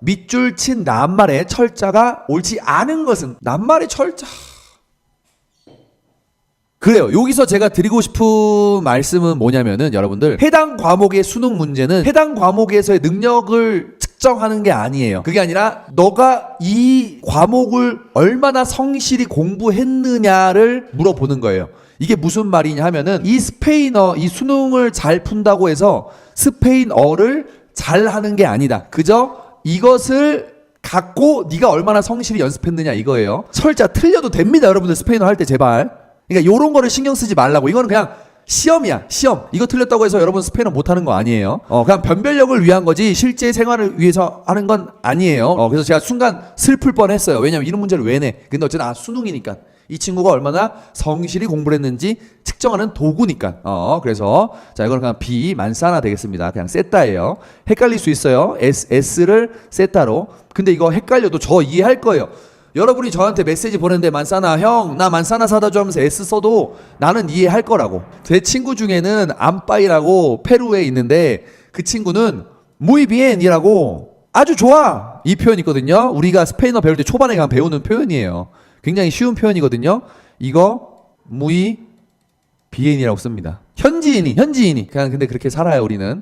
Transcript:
밑줄 친 낱말의 철자가 옳지 않은 것은 낱말의 철자 그래요. 여기서 제가 드리고 싶은 말씀은 뭐냐면은 여러분들 해당 과목의 수능 문제는 해당 과목에서의 능력을 측정하는 게 아니에요. 그게 아니라 너가 이 과목을 얼마나 성실히 공부했느냐를 물어보는 거예요. 이게 무슨 말이냐 하면은 이 스페인어 이 수능을 잘 푼다고 해서 스페인어를 잘 하는 게 아니다. 그저 이것을 갖고 네가 얼마나 성실히 연습했느냐 이거예요. 철자 틀려도 됩니다, 여러분들 스페인어 할 때 제발. 그러니까 요런 거를 신경 쓰지 말라고. 이거는 그냥 시험이야, 시험. 이거 틀렸다고 해서 여러분 스페인어 못 하는 거 아니에요. 어, 그냥 변별력을 위한 거지 실제 생활을 위해서 하는 건 아니에요. 어, 그래서 제가 순간 슬플 뻔 했어요. 왜냐면 이런 문제를 왜 내? 근데 어쨌든 아, 수능이니까. 이 친구가 얼마나 성실히 공부를 했는지 측정하는 도구니까. 어, 그래서 자, 이거는 그냥 B 만사나 되겠습니다. 그냥 세타예요. 헷갈릴 수 있어요. S S를 세타로. 근데 이거 헷갈려도 저 이해할 거예요. 여러분이 저한테 메시지 보냈는데 만사나 형 나 만사나 사다 줘 하면서 S 써도 나는 이해할 거라고 제 친구 중에는 안빠이라고 페루에 있는데 그 친구는 무이비엔이라고 아주 좋아 이 표현 있거든요 우리가 스페인어 배울 때 초반에 그냥 배우는 표현이에요 굉장히 쉬운 표현이거든요. 이거 무이 비엔이라고 씁니다. 현지인이 현지인이. 그냥 근데 그렇게 살아요 우리는